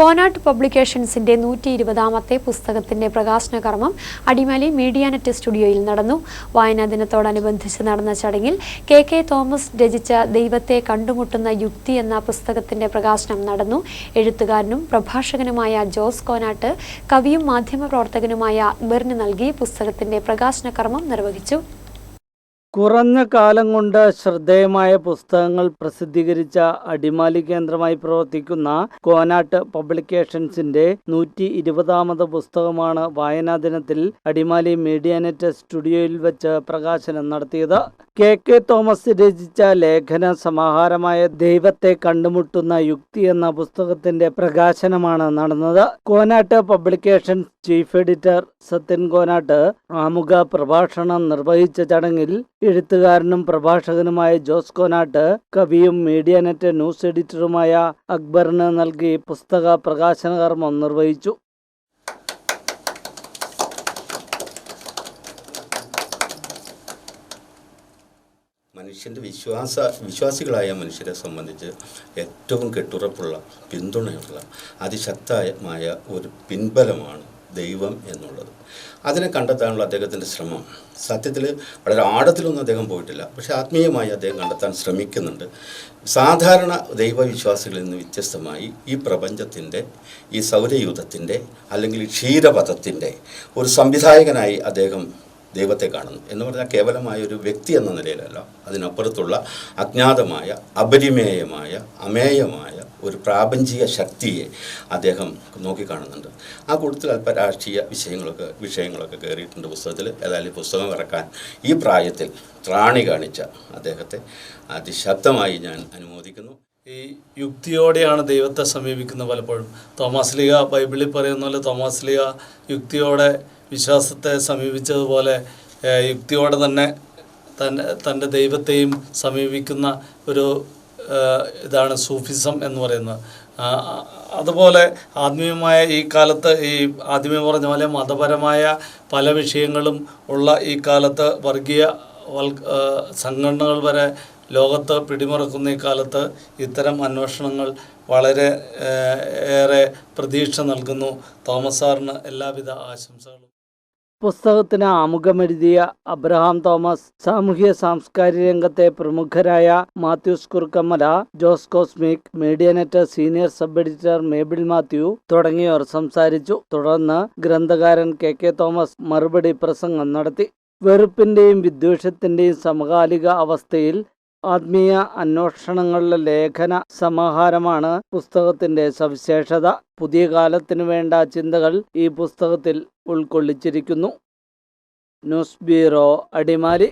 കോനാട്ട് പബ്ലിക്കേഷൻസിന്റെ നൂറ്റി ഇരുപതാമത്തെ പുസ്തകത്തിന്റെ പ്രകാശന കർമ്മം അടിമാലി മീഡിയാനെറ്റ് സ്റ്റുഡിയോയിൽ നടന്നു. വായനാ ദിനത്തോടനുബന്ധിച്ച് നടന്ന ചടങ്ങിൽ കെ കെ തോമസ് രചിച്ച ദൈവത്തെ കണ്ടുമുട്ടുന്ന യുക്തി എന്ന പുസ്തകത്തിന്റെ പ്രകാശനം നടന്നു. എഴുത്തുകാരനും പ്രഭാഷകനുമായ ജോസ് കോനാട്ട് കവിയും മാധ്യമപ്രവർത്തകനുമായ അക്ബറിന് നൽകി പുസ്തകത്തിന്റെ പ്രകാശന കർമ്മം നിർവഹിച്ചു. കുറഞ്ഞ കാലം കൊണ്ട് ശ്രദ്ധേയമായ പുസ്തകങ്ങൾ പ്രസിദ്ധീകരിച്ച അടിമാലി കേന്ദ്രമായി പ്രവർത്തിക്കുന്ന കോനാട്ട് പബ്ലിക്കേഷൻസിന്റെ നൂറ്റി ഇരുപതാമത് പുസ്തകമാണ് വായനാ ദിനത്തിൽ അടിമാലി മീഡിയാനെറ്റ് സ്റ്റുഡിയോയിൽ വെച്ച് പ്രകാശനം നടത്തിയത്. കെ കെ തോമസ് രചിച്ച ലേഖന സമാഹാരമായ ദൈവത്തെ കണ്ടുമുട്ടുന്ന യുക്തി എന്ന പുസ്തകത്തിന്റെ പ്രകാശനമാണ് നടന്നത്. Konat publication chief editor Sathyan Konat ആമുഖ പ്രഭാഷണം നിർവഹിച്ച ചടങ്ങിൽ എഴുത്തുകാരനും പ്രഭാഷകനുമായ ജോസ് കോനാട്ട് കവിയും മീഡിയ നെറ്റ് ന്യൂസ് എഡിറ്ററുമായ അക്ബറിന് നൽകി പുസ്തക പ്രകാശന കർമ്മം നിർവഹിച്ചു. മനുഷ്യന്റെ വിശ്വാസ വിശ്വാസികളായ മനുഷ്യരെ സംബന്ധിച്ച് ഏറ്റവും കെട്ടുറപ്പുള്ള പിന്തുണയുള്ള അതിശക്തമായ ഒരു പിൻബലമാണ് ദൈവം എന്നുള്ളത്. അതിനെ കണ്ടെത്താനുള്ള അദ്ദേഹത്തിന്റെ ശ്രമം. സത്യത്തിൽ വളരെ ആഴത്തിലൊന്നും അദ്ദേഹം പോയിട്ടില്ല. പക്ഷേ ആത്മീയമായി അദ്ദേഹം കണ്ടെത്താൻ ശ്രമിക്കുന്നുണ്ട്. സാധാരണ ദൈവവിശ്വാസികളിൽ നിന്ന് വ്യത്യസ്തമായി ഈ പ്രപഞ്ചത്തിന്റെ ഈ സൗരയൂഥത്തിന്റെ അല്ലെങ്കിൽ ക്ഷീരപഥത്തിന്റെ ഒരു സംവിധായകനായി അദ്ദേഹം ദൈവത്തെ കാണുന്നു എന്ന് പറഞ്ഞാൽ കേവലമായ ഒരു വ്യക്തി എന്ന നിലയിലല്ല. അതിനപ്പുറത്തുള്ള അജ്ഞാതമായ അപരിമേയമായ അമേയമായ ഒരു പ്രാപഞ്ചിക ശക്തിയെ അദ്ദേഹം നോക്കിക്കാണുന്നുണ്ട്. ആ കൂട്ടത്തിൽ അല്പ രാഷ്ട്രീയ വിഷയങ്ങളൊക്കെ വിഷയങ്ങളൊക്കെ കയറിയിട്ടുണ്ട് പുസ്തകത്തിൽ. ഏതായാലും പുസ്തകം ഇറക്കാൻ ഈ പ്രായത്തിൽ ത്രാണി കാണിച്ച അദ്ദേഹത്തെ അതിശക്തമായി ഞാൻ അനുമോദിക്കുന്നു. ഈ യുക്തിയോടെയാണ് ദൈവത്തെ സമീപിക്കുന്നത് പലപ്പോഴും. തോമസ് ലിഗ ബൈബിളിൽ പറയുന്ന പോലെ തോമസ് ലിഗ യുക്തിയോടെ വിശ്വാസത്തെ സമീപിച്ചതുപോലെ യുക്തിയോടെ തന്നെ തന്റെ ദൈവത്തെയും സമീപിക്കുന്ന ഒരു ഇതാണ് സൂഫിസം എന്ന് പറയുന്നത്. അതുപോലെ ആത്മീയമായ ഈ കാലത്ത് ഈ ആദ്യമേ പറഞ്ഞ പോലെ മതപരമായ പല വിഷയങ്ങളും ഉള്ള ഈ കാലത്ത് വർഗീയ സംഘടനകൾ വരെ ലോകത്ത് പിടിമുറക്കുന്ന ഈ കാലത്ത് ഇത്തരം അന്വേഷണങ്ങൾ വളരെ ഏറെ പ്രതീക്ഷ നൽകുന്നു. തോമസ് സാറിന് എല്ലാവിധ ആശംസകളും. പുസ്തകത്തിന് ആമുഖമെഴുതിയ അബ്രഹാം തോമസ് സാമൂഹ്യ സാംസ്കാരിക രംഗത്തെ പ്രമുഖരായ Mathews Kurukkammala Jose cosmic medianet senior sub editor Mabel Mathew തുടങ്ങിയവർ സംസാരിച്ചു. തുടർന്ന് ഗ്രന്ഥകാരൻ കെ കെ തോമസ് മറുപടി പ്രസംഗം നടത്തി. വെറുപ്പിന്റെയും വിദ്വേഷത്തിന്റെയും സമകാലിക അവസ്ഥയിൽ ആത്മീയ അന്വേഷണങ്ങളുടെ ലേഖന സമാഹാരമാണ് പുസ്തകത്തിന്റെ സവിശേഷത. പുതിയ കാലത്തിനു വേണ്ട ചിന്തകൾ ഈ പുസ്തകത്തിൽ ഉൾക്കൊള്ളിച്ചിരിക്കുന്നു. News bureau Adimali.